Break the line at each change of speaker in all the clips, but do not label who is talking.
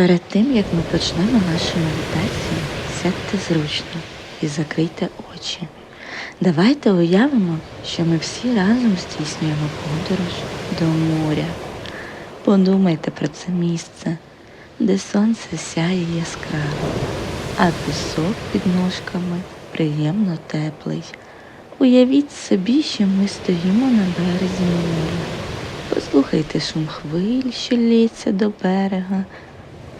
Перед тим, як ми почнемо нашу медитацію, сядьте зручно і закрийте очі. Давайте уявимо, що ми всі разом здійснюємо подорож до моря. Подумайте про це місце, де сонце сяє яскраво, а пісок під ножками приємно теплий. Уявіть собі, що ми стоїмо на березі моря. Послухайте шум хвиль, що лється до берега,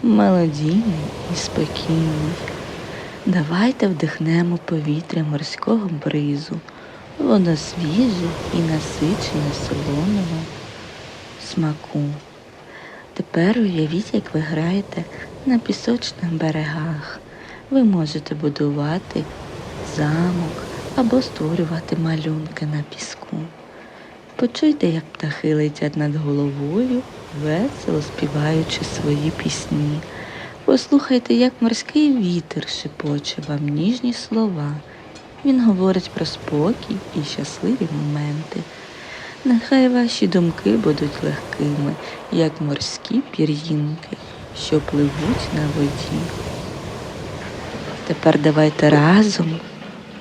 мелодійний і спокійний. Давайте вдихнемо повітря морського бризу, воно свіже і насичене солоного смаку. Тепер уявіть, як ви граєте на пісочних берегах. Ви можете будувати замок або створювати малюнки на піску. Почуйте, як птахи летять над головою, весело співаючи свої пісні. Послухайте, як морський вітер шепоче вам ніжні слова. Він говорить про спокій і щасливі моменти. Нехай ваші думки будуть легкими, як морські пір'їнки, що пливуть на воді. Тепер давайте разом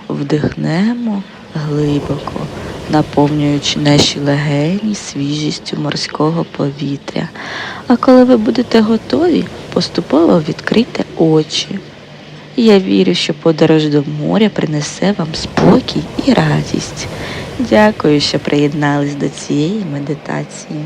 вдихнемо глибоко, наповнюючи наші легені свіжістю морського повітря. А коли ви будете готові, поступово відкрийте очі. Я вірю, що подорож до моря принесе вам спокій і радість. Дякую, що приєднались до цієї медитації.